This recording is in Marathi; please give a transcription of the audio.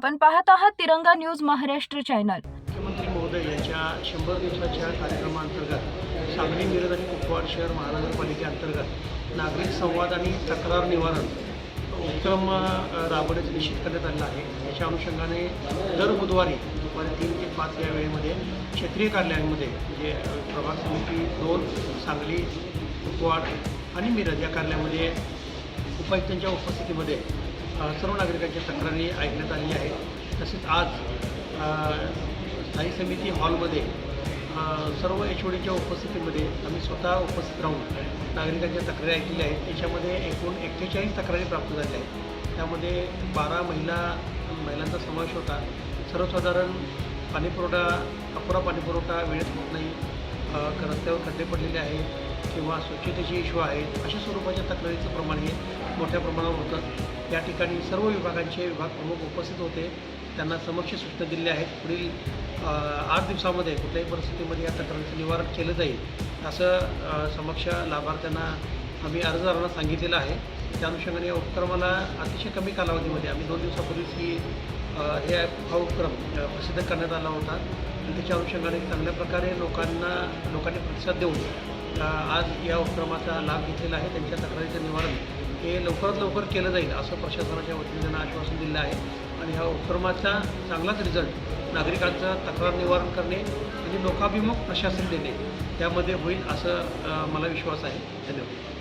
आपण पाहत आहात तिरंगा न्यूज महाराष्ट्र चॅनल. मुख्यमंत्री महोदय यांच्या शंभर दिवसाच्या कार्यक्रमाअंतर्गत सांगली मिरज आणि कुपवाड शहर महानगरपालिकेअंतर्गत नागरिक संवाद आणि तक्रार निवारण उपक्रम अ, राबवण्याचं निश्चित करण्यात आलेला आहे. याच्या अनुषंगाने दर बुधवारी दुपारी तीन ते पाच या वेळेमध्ये क्षेत्रीय कार्यालयांमध्ये म्हणजे प्रभाग समिती दोन सांगली कुपवाड आणि मिरज या कार्यालयामध्ये उपायुक्तांच्या उपस्थितीमध्ये सर्व नागरिकांच्या तक्रारी ऐकण्यात आली आहे तसेच आज स्थायी समिती हॉलमध्ये सर्व एच ओ डीच्या उपस्थितीमध्ये आम्ही स्वतः उपस्थित राहून नागरिकांच्या तक्रारी ऐकलेल्या आहेत. त्याच्यामध्ये एकूण एक्केचाळीस तक्रारी प्राप्त झाल्या आहेत. त्यामध्ये बारा महिला महिलांचा समावेश होता. सर्वसाधारण पाणीपुरवठा अपुरा पाणीपुरवठा वेळेत होत नाही. रस्त्यावर खड्डे पडलेले आहेत किंवा स्वच्छतेचे इश्यू आहेत अशा स्वरूपाच्या तक्रारीचं प्रमाण हे मोठ्या प्रमाणावर होतं. या ठिकाणी सर्व विभागांचे विभाग प्रमुख उपस्थित होते. त्यांना समक्ष सूचना दिल्या आहेत. पुढील आठ दिवसामध्ये कुठल्याही परिस्थितीमध्ये या तक्रारीचं निवारण केलं जाईल. असं समक्ष लाभार्थ्यांना आम्ही अर्जदारांना सांगितलेलं आहे. त्या अनुषंगाने या उपक्रमाला अतिशय कमी कालावधीमध्ये आम्ही दोन दिवसापूर्वीच ही हे हा उपक्रम प्रसिद्ध करण्यात आला होता. आणि त्याच्या अनुषंगाने चांगल्या प्रकारे लोकांना लोकांनी प्रतिसाद देऊन आज या उपक्रमाचा लाभ घेतलेला आहे. त्यांच्या तक्रारीचं निवारण हे लवकरात लवकर केलं जाईल असं प्रशासनाच्या वतीने त्यांना आश्वासन दिलं आहे. आणि ह्या उपक्रमाचा चांगलाच रिझल्ट नागरिकांचा तक्रार निवारण करणे आणि लोकाभिमुख प्रशासन देणे त्यामध्ये होईल असं मला विश्वास आहे. धन्यवाद.